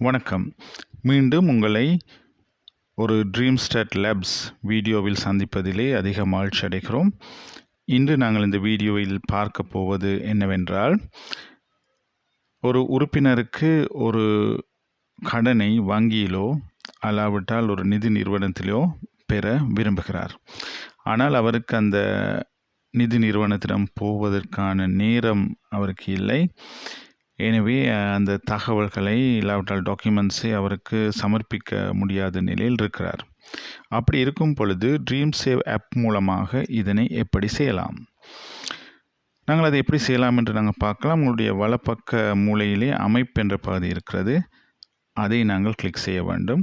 வணக்கம். மீண்டும் உங்களை ஒரு ட்ரீம் ஸ்டாட் லேப்ஸ் வீடியோவில் சந்திப்பதிலே அதிக மகிழ்ச்சி அடைகிறோம். இன்று நாங்கள் இந்த வீடியோவில் பார்க்க போவது என்னவென்றால் ஒரு உறுப்பினருக்கு ஒரு கடனை வங்கியிலோ அல்லாவிட்டால் ஒரு நிதி நிறுவனத்திலோ பெற விரும்புகிறார். ஆனால் அவருக்கு அந்த நிதி நிறுவனத்திடம் போவதற்கான நேரம் அவருக்கு இல்லை. எனவே அந்த தகவல்களை இல்லாவிட்டால் டாக்குமெண்ட்ஸை அவருக்கு சமர்ப்பிக்க முடியாத நிலையில் இருக்கிறார். அப்படி இருக்கும் பொழுது ட்ரீம் சேவ் ஆப் மூலமாக இதனை எப்படி செய்யலாம்? நாங்கள் அதை எப்படி செய்யலாம் என்று நாங்கள் பார்க்கலாம். உங்களுடைய வலப்பக்க மூலையிலே அமைப்பு என்ற பகுதி இருக்கிறது. அதை நாங்கள் கிளிக் செய்ய வேண்டும்.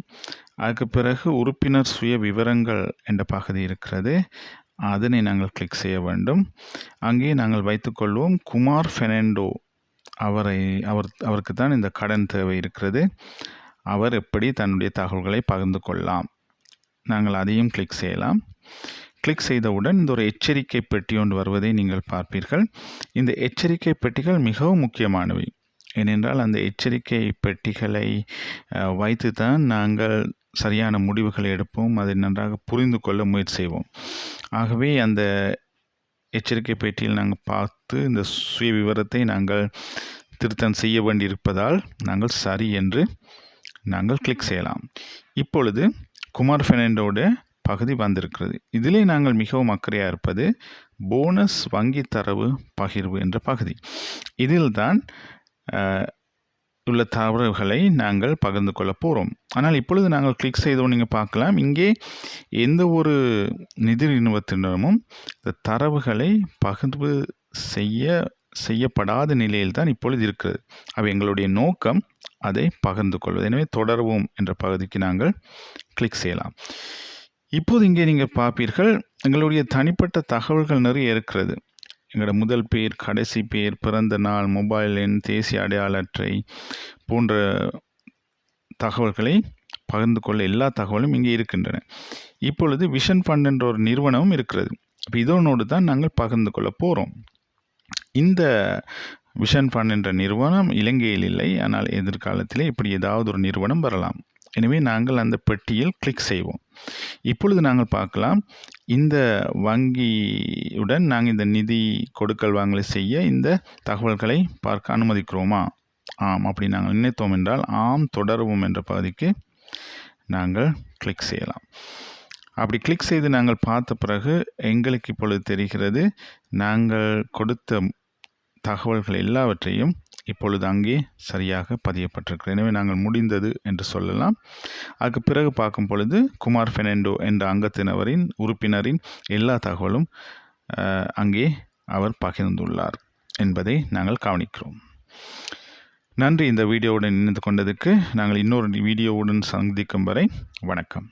அதுக்கு பிறகு உறுப்பினர் சுய விவரங்கள் என்ற பகுதி இருக்கிறது. அதனை நாங்கள் கிளிக் செய்ய வேண்டும். அங்கே நாங்கள் வைத்துக்கொள்வோம் குமார் ஃபெனண்டோ அவரை அவர் அவருக்கு தான் இந்த கடன் தேவை இருக்கிறது. அவர் எப்படி தன்னுடைய தகவல்களை பகிர்ந்து கொள்ளலாம்? நாங்கள் அதையும் கிளிக் செய்யலாம். கிளிக் செய்தவுடன் இந்த ஒரு எச்சரிக்கை பெட்டி ஒன்று வருவதை நீங்கள் பார்ப்பீர்கள். இந்த எச்சரிக்கை பெட்டிகள் மிகவும் முக்கியமானவை. ஏனென்றால் அந்த எச்சரிக்கை பெட்டிகளை வைத்து தான் நாங்கள் சரியான முடிவுகளை எடுப்போம். அதை நன்றாக புரிந்து கொள்ள முயற்சி செய்வோம். ஆகவே அந்த எச்சரிக்கை பேட்டியில் நாங்கள் பார்த்து இந்த சுய விவரத்தை நாங்கள் திருத்தம் செய்ய வேண்டியிருப்பதால் நாங்கள் சரி என்று நாங்கள் கிளிக் செய்யலாம். இப்பொழுது குமார் ஃபெனண்டோட பகுதி வந்திருக்கிறது. இதிலே நாங்கள் மிகவும் அக்கறையாக இருப்பது போனஸ் வங்கி தரவு பகிர்வு என்ற பகுதி. இதில் தான் உள்ள தரவுகளை நாங்கள் பகிர்ந்து கொள்ள போகிறோம் ஆனால் இப்பொழுது நாங்கள் கிளிக் செய்தோம் நீங்கள் பார்க்கலாம். இங்கே எந்த ஒரு நிதி நிறுவனத்தினமும் இந்த தரவுகளை பகிர்வு செய்ய செய்யப்படாத நிலையில் தான் இப்பொழுது இருக்கிறது. அவை எங்களுடைய நோக்கம் அதை பகிர்ந்து கொள்வது. எனவே தொடர்வோம் என்ற பகுதிக்கு நாங்கள் கிளிக் செய்யலாம். இப்போது இங்கே நீங்கள் பார்ப்பீர்கள் எங்களுடைய தனிப்பட்ட தகவல்கள் நிறைய இருக்கிறது. எங்களோட முதல் பேர் கடைசி பேர் பிறந்த நாள் மொபைல் எண் தேசிய அடையாள அட்டை போன்ற தகவல்களை பகிர்ந்து கொள்ள எல்லா தகவலும் இங்கே இருக்கின்றன. இப்பொழுது விஷன் ஃபண்ட் என்ற ஒரு நிறுவனமும் இருக்கிறது. இப்போ இதனோடு தான் நாங்கள் பகிர்ந்து கொள்ள போகிறோம் இந்த விஷன் ஃபண்ட் என்ற நிறுவனம் இலங்கையில் இல்லை. ஆனால் எதிர்காலத்திலே இப்படி ஏதாவது ஒரு நிறுவனம் வரலாம். எனவே நாங்கள் அந்த பெட்டியில் கிளிக் செய்வோம். இப்பொழுது நாங்கள் பார்க்கலாம். இந்த வங்கியுடன் நாங்கள் இந்த நிதி கொடுக்கல் வாங்கலை செய்ய இந்த தகவல்களை பார்க்க அனுமதிக்கிறோமா? ஆம் அப்படி நாங்கள் நினைத்தோம் என்றால் ஆம் தொடருவோம் என்ற பகுதிக்கு நாங்கள் கிளிக் செய்யலாம். அப்படி கிளிக் செய்து நாங்கள் பார்த்த பிறகு எங்களுக்கு இப்பொழுது தெரிகிறது நாங்கள் கொடுத்த தகவல்கள் எல்லாவற்றையும் இப்பொழுது அங்கே சரியாக பதியப்பட்டிருக்கிறது. எனவே நாங்கள் முடிந்தது என்று சொல்லலாம். அதுக்கு பிறகு பார்க்கும் பொழுது குமார் ஃபெனண்டோ என்ற அங்கத்தினவரின் உறுப்பினரின் எல்லா தகவலும் அங்கே அவர் பகிர்ந்துள்ளார் என்பதை நாங்கள் கவனிக்கிறோம். நன்றி இந்த வீடியோவுடன் இணைந்து கொண்டதுக்கு நாங்கள் இன்னொரு வீடியோவுடன் சந்திக்கும் வரை வணக்கம்.